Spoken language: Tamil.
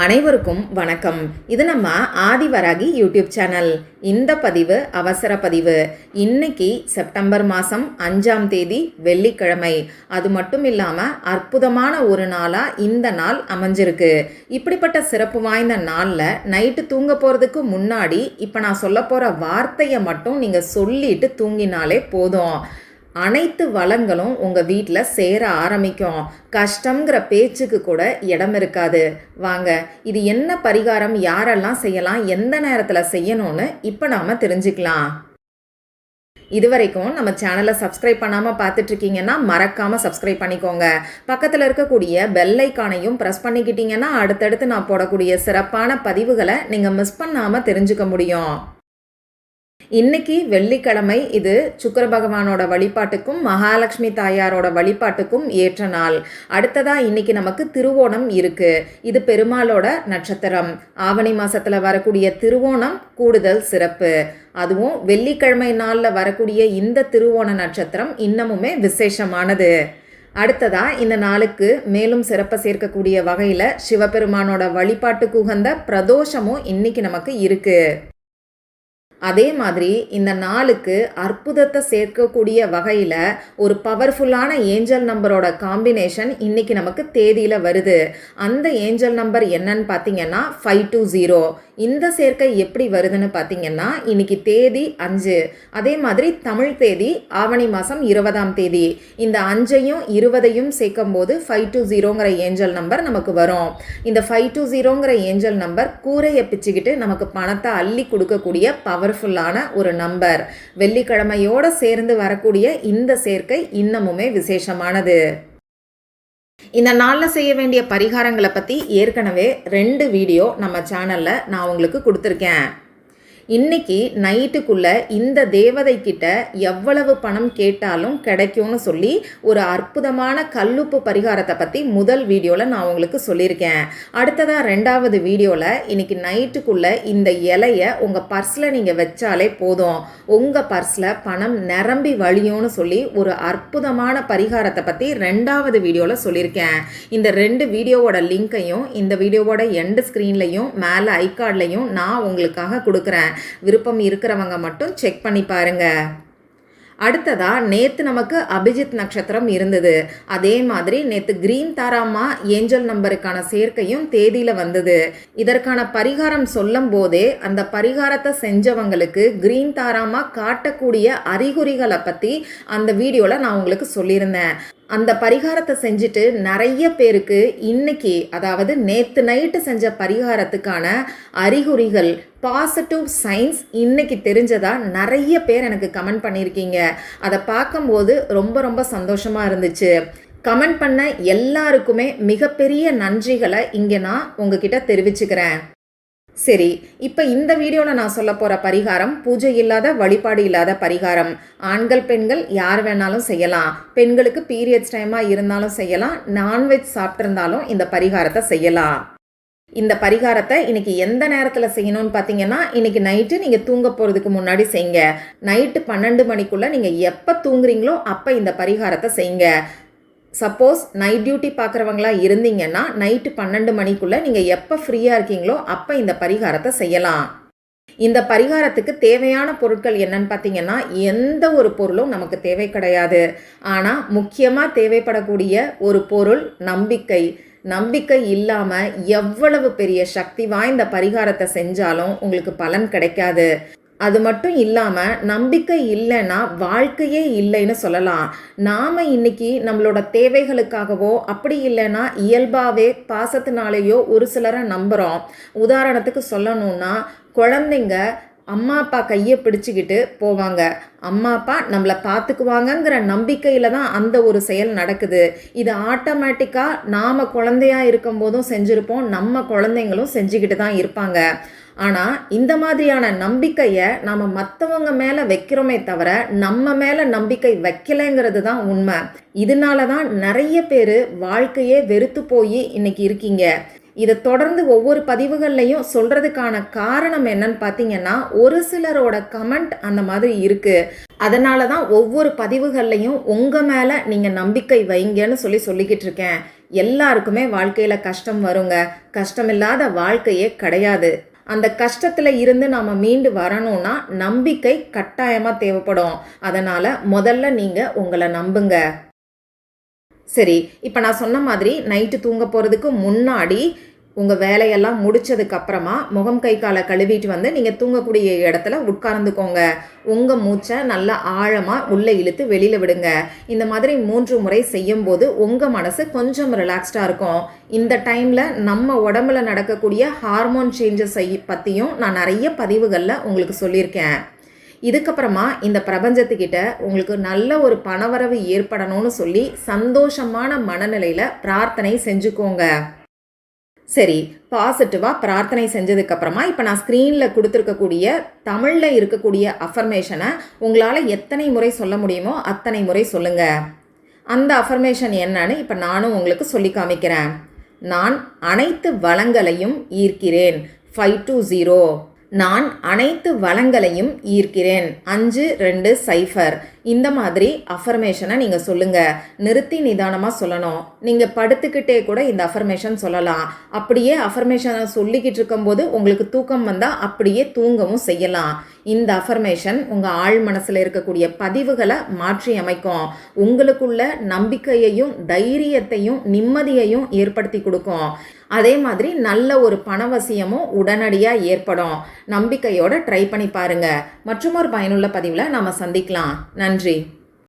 அனைவருக்கும் வணக்கம். இது நம்ம ஆதிவராகி யூடியூப் சேனல். இந்த பதிவு அவசர பதிவு. இன்னைக்கு செப்டம்பர் மாதம் அஞ்சாம் தேதி வெள்ளிக்கிழமை. அது மட்டும் இல்லாமல் அற்புதமான ஒரு நாளாக இந்த நாள் அமைஞ்சிருக்கு. இப்படிப்பட்ட சிறப்பு வாய்ந்த நாளில் நைட்டு தூங்க போகிறதுக்கு முன்னாடி இப்போ நான் சொல்ல போகிற வார்த்தையை மட்டும் நீங்கள் சொல்லிட்டு தூங்கினாலே போதும். அனைத்து வளங்களும் உங்கள் வீட்டில் சேர ஆரம்பிக்கும். கஷ்டங்கிற பேச்சுக்கு கூட இடம் இருக்காது. வாங்க இது என்ன பரிகாரம்? யாரெல்லாம் செய்யலாம்? எந்த நேரத்தில் செய்யணும்னு இப்போ நாம் தெரிஞ்சுக்கலாம். இதுவரைக்கும் நம்ம சேனலை சப்ஸ்கிரைப் பண்ணாமல் பார்த்துட்ருக்கீங்கன்னா மறக்காமல் சப்ஸ்கிரைப் பண்ணிக்கோங்க. பக்கத்தில் இருக்கக்கூடிய பெல் ஐக்கானையும் ப்ரெஸ் பண்ணிக்கிட்டீங்கன்னா அடுத்தடுத்து நான் போடக்கூடிய சிறப்பான பதிவுகளை நீங்கள் மிஸ் பண்ணாமல் தெரிஞ்சுக்க முடியும். இன்னைக்கு வெள்ளிக்கிழமை இது சுக்கர பகவானோட வழிபாட்டுக்கும் மகாலட்சுமி தாயாரோட வழிபாட்டுக்கும் ஏற்ற நாள். அடுத்ததா இன்னைக்கு நமக்கு திருவோணம் இருக்கு. இது பெருமாளோட நட்சத்திரம். ஆவணி மாசத்துல வரக்கூடிய திருவோணம் கூடுதல் சிறப்பு. அதுவும் வெள்ளிக்கிழமை நாளில் வரக்கூடிய இந்த திருவோண நட்சத்திரம் இன்னமுமே விசேஷமானது. அடுத்ததா இந்த நாளுக்கு மேலும் சிறப்பை சேர்க்கக்கூடிய வகையில் சிவபெருமானோட வழிபாட்டுக்கு உகந்த பிரதோஷமும் இன்னைக்கு நமக்கு இருக்குது அதே மாதிரி இந்த நாளுக்கு அற்புதத்தை சேர்க்கக்கூடிய வகையில் ஒரு பவர்ஃபுல்லான ஏஞ்சல் நம்பரோட காம்பினேஷன் இன்னைக்கு நமக்கு தேதியில் வருது. அந்த ஏஞ்சல் நம்பர் என்னன்னு பார்த்தீங்கன்னா ஃபைவ் டூ ஜீரோ இந்த சேர்க்கை எப்படி வருதுன்னு பார்த்தீங்கன்னா இன்னைக்கு தேதி அஞ்சு. அதே மாதிரி தமிழ் தேதி ஆவணி மாதம் இருபதாம் தேதி. இந்த அஞ்சையும் இருபதையும் சேர்க்கும் போது ஃபைவ் டூ ஜீரோங்கிற ஏஞ்சல் நம்பர் நமக்கு வரும். இந்த ஃபைவ் டூ ஜீரோங்கிற ஏஞ்சல் நம்பர் கூரையை பிச்சுக்கிட்டு நமக்கு பணத்தை அள்ளி கொடுக்கக்கூடிய பவர் பவர்ஃபுல்லான ஒரு நம்பர் வெள்ளிக்கிழமையோடு சேர்ந்து வரக்கூடிய இந்த சேர்க்கை இன்னமுமே விசேஷமானது. இந்த நாளில் செய்ய வேண்டிய பரிகாரங்களை பற்றி ஏற்கனவே ரெண்டு வீடியோ நம்ம சேனலில் நான் உங்களுக்கு கொடுத்துருக்கேன். இன்னைக்கு நைட்டுக்குள்ள இந்த தேவதை கிட்ட எவ்வளவு பணம் கேட்டாலும் கிடைக்கும்னு சொல்லி ஒரு அற்புதமான கல்லுப்பு பரிகாரத்தை பற்றி முதல் வீடியோவில் நான் உங்களுக்கு சொல்லியிருக்கேன். அடுத்ததாக ரெண்டாவது வீடியோவில் இன்னைக்கு நைட்டுக்குள்ள இந்த இலையை உங்கள் பர்ஸில் நீங்கள் வச்சாலே போதும். உங்கள் பர்ஸில் பணம் நிரம்பி வழியும்னு சொல்லி ஒரு அற்புதமான பரிகாரத்தை பற்றி ரெண்டாவது வீடியோவில் சொல்லியிருக்கேன். இந்த ரெண்டு வீடியோவோட லிங்க்கையும் இந்த வீடியோவோட எண்டு ஸ்க்ரீன்லையும் மேலே ஐகார்ட்லையும் நான் உங்களுக்காக கொடுக்குறேன். விருப்பம் இருக்கிறவங்க மட்டும் செக் பண்ணி பாருங்க. அடுத்ததா நேற்று நமக்கு அபிஜித் நட்சத்திரம் இருந்தது. அதே மாதிரி நேற்று கிரீன் தாராமா ஏஞ்சல் நம்பருக்கான சேர்க்கையும் தேதியில் வந்தது. இதற்கான பரிகாரம் சொல்லும் போதே அந்த பரிகாரத்தை செஞ்சவங்களுக்கு கிரீன் தாராமா காட்டக்கூடிய அறிகுறிகளை பற்றி அந்த வீடியோவில் நான் உங்களுக்கு சொல்லியிருந்தேன். அந்த பரிகாரத்தை செஞ்சுட்டு நிறைய பேருக்கு இன்னைக்கு அதாவது நேற்று நைட்டு செஞ்ச பரிகாரத்துக்கான அறிகுறிகள் பாசிட்டிவ் சயின்ஸ் இன்னைக்கு தெரிஞ்சதா நிறைய பேர் எனக்கு கமெண்ட் பண்ணியிருக்கீங்க. அதை பார்க்கும்போது ரொம்ப ரொம்ப சந்தோஷமாக இருந்துச்சு. கமெண்ட் பண்ண எல்லாருக்குமே மிகப்பெரிய நன்றிகளை இங்கே நான் உங்ககிட்ட தெரிவிச்சுக்கிறேன். சரி இப்போ இந்த வீடியோவில் நான் சொல்ல போகிற பரிகாரம் பூஜை இல்லாத வழிபாடு இல்லாத பரிகாரம். ஆண்கள் பெண்கள் யார் வேணாலும் செய்யலாம். பெண்களுக்கு பீரியட்ஸ் டைமாக இருந்தாலும் செய்யலாம். நான்வெஜ் சாப்பிட்ருந்தாலும் இந்த பரிகாரத்தை செய்யலாம். இந்த பரிகாரத்தை இன்னைக்கு எந்த நேரத்தில் செய்யணும்னு பார்த்தீங்கன்னா இன்னைக்கு நைட்டு நீங்கள் தூங்க போகிறதுக்கு முன்னாடி செய்யுங்க. நைட்டு பன்னெண்டு மணிக்குள்ளே நீங்கள் எப்போ தூங்குறீங்களோ அப்போ இந்த பரிகாரத்தை செய்யுங்க. சப்போஸ் நைட் டியூட்டி பார்க்குறவங்களா இருந்தீங்கன்னா நைட்டு பன்னெண்டு மணிக்குள்ளே நீங்கள் எப்போ ஃப்ரீயாக இருக்கீங்களோ அப்போ இந்த பரிகாரத்தை செய்யலாம். இந்த பரிகாரத்துக்கு தேவையான பொருட்கள் என்னன்னு பார்த்தீங்கன்னா எந்த ஒரு பொருளும் நமக்கு தேவை கிடையாது. ஆனால் முக்கியமாக தேவைப்படக்கூடிய ஒரு பொருள் நம்பிக்கை. நம்பிக்கை இல்லாமல் எவ்வளவு பெரிய சக்தி வாய்ந்த பரிகாரத்தை செஞ்சாலும் உங்களுக்கு பலன் கிடைக்காது. அது மட்டும் இல்லாமல் நம்பிக்கை இல்லைன்னா வாழ்க்கையே இல்லைன்னு சொல்லலாம். நாம் இன்னைக்கு நம்மளோட தேவைகளுக்காகவோ அப்படி இல்லைன்னா இயல்பாகவே பாசத்தினாலேயோ ஒரு சிலரை நம்புகிறோம் உதாரணத்துக்கு சொல்லணும்னா குழந்தைங்க அம்மா அப்பா கையை பிடிச்சிக்கிட்டு போவாங்க. அம்மா அப்பா நம்மளை பார்த்துக்குவாங்கங்கிற நம்பிக்கையில் தான் அந்த ஒரு செயல் நடக்குது. இது ஆட்டோமேட்டிக்காக நாம் குழந்தையா இருக்கும்போதும் செஞ்சுருப்போம் நம்ம குழந்தைங்களும் செஞ்சுக்கிட்டு தான் இருப்பாங்க. ஆனால் இந்த மாதிரியான நம்பிக்கையை நாம் மற்றவங்க மேலே வைக்கிறோமே தவிர நம்ம மேலே நம்பிக்கை வைக்கலைங்கிறது தான் உண்மை. இதனால தான் நிறைய பேர் வாழ்க்கையே வெறுத்து போய் இன்னைக்கு இருக்கீங்க. இதை தொடர்ந்து ஒவ்வொரு பதிவுகள்லையும் சொல்கிறதுக்கான காரணம் என்னன்னு பார்த்தீங்கன்னா ஒரு சிலரோட கமெண்ட் அந்த மாதிரி இருக்குது அதனால தான் ஒவ்வொரு பதிவுகள்லையும் உங்கள் மேலே நீங்கள் நம்பிக்கை வைங்கன்னு சொல்லி சொல்லிக்கிட்டு இருக்கேன். எல்லாருக்குமே வாழ்க்கையில் கஷ்டம் வருங்க. கஷ்டமில்லாத வாழ்க்கையே கிடையாது. அந்த கஷ்டத்தில் இருந்து நாம் மீண்டு வரணும்னா நம்பிக்கை கட்டாயமாக தேவைப்படும். அதனால் முதல்ல நீங்கள் உங்களை நம்புங்க. சரி இப்போ நான் சொன்ன மாதிரி நைட்டு தூங்க போகிறதுக்கு முன்னாடி உங்கள் வேலையெல்லாம் முடிச்சதுக்கு அப்புறமா முகம் கை காலை கழுவிட்டு வந்து நீங்கள் தூங்கக்கூடிய இடத்துல உட்கார்ந்துக்கோங்க. உங்கள் மூச்சை நல்லா ஆழமாக உள்ளே இழுத்து வெளியில் விடுங்க. இந்த மாதிரி மூன்று முறை செய்யும்போது உங்கள் மனசு கொஞ்சம் ரிலாக்ஸ்டாக இருக்கும். இந்த டைமில் நம்ம உடம்புல நடக்கக்கூடிய ஹார்மோன் சேஞ்சஸை பற்றியும் நான் நிறைய பதிவுகளில் உங்களுக்கு சொல்லியிருக்கேன். இதுக்கப்புறமா இந்த பிரபஞ்சத்துக்கிட்ட உங்களுக்கு நல்ல ஒரு பணவரவு ஏற்படணும்னு சொல்லி சந்தோஷமான மனநிலையில் பிரார்த்தனை செஞ்சுக்கோங்க. சரி பாசிட்டிவாக பிரார்த்தனை செஞ்சதுக்கப்புறமா இப்போ நான் ஸ்க்ரீனில் கொடுத்துருக்கக்கூடிய தமிழில் இருக்கக்கூடிய அஃபர்மேஷனை உங்களால் எத்தனை முறை சொல்ல முடியுமோ அத்தனை முறை சொல்லுங்கள் அந்த அஃபர்மேஷன் என்னன்னு இப்போ நானும் உங்களுக்கு சொல்லி காமிக்கிறேன். நான் அனைத்து வளங்களையும் ஈர்க்கிறேன். ஃபைவ் டூ ஜீரோ நான் அனைத்து வளங்களையும் ஈர்க்கிறேன். அஞ்சு ரெண்டு சைஃபர் இந்த மாதிரி அஃபர்மேஷனை நீங்கள் சொல்லுங்கள் நிறுத்தி நிதானமாக சொல்லணும். நீங்கள் படுத்துக்கிட்டே கூட இந்த அஃபர்மேஷன் சொல்லலாம். அப்படியே அஃபர்மேஷனை சொல்லிக்கிட்டு இருக்கும்போது உங்களுக்கு தூக்கம் வந்தால் அப்படியே தூங்கவும் செய்யலாம். இந்த அஃபர்மேஷன் உங்கள் ஆழ் மனசில் இருக்கக்கூடிய பதிவுகளை மாற்றி அமைக்கும். உங்களுக்குள்ள நம்பிக்கையையும் தைரியத்தையும் நிம்மதியையும் ஏற்படுத்தி கொடுக்கும். அதே மாதிரி நல்ல ஒரு பணவசியமும் உடனடியாக ஏற்படும். நம்பிக்கையோட ட்ரை பண்ணி பாருங்கள் மற்றும் ஒரு பயனுள்ள பதிவில் நாம் சந்திக்கலாம். நன்றி.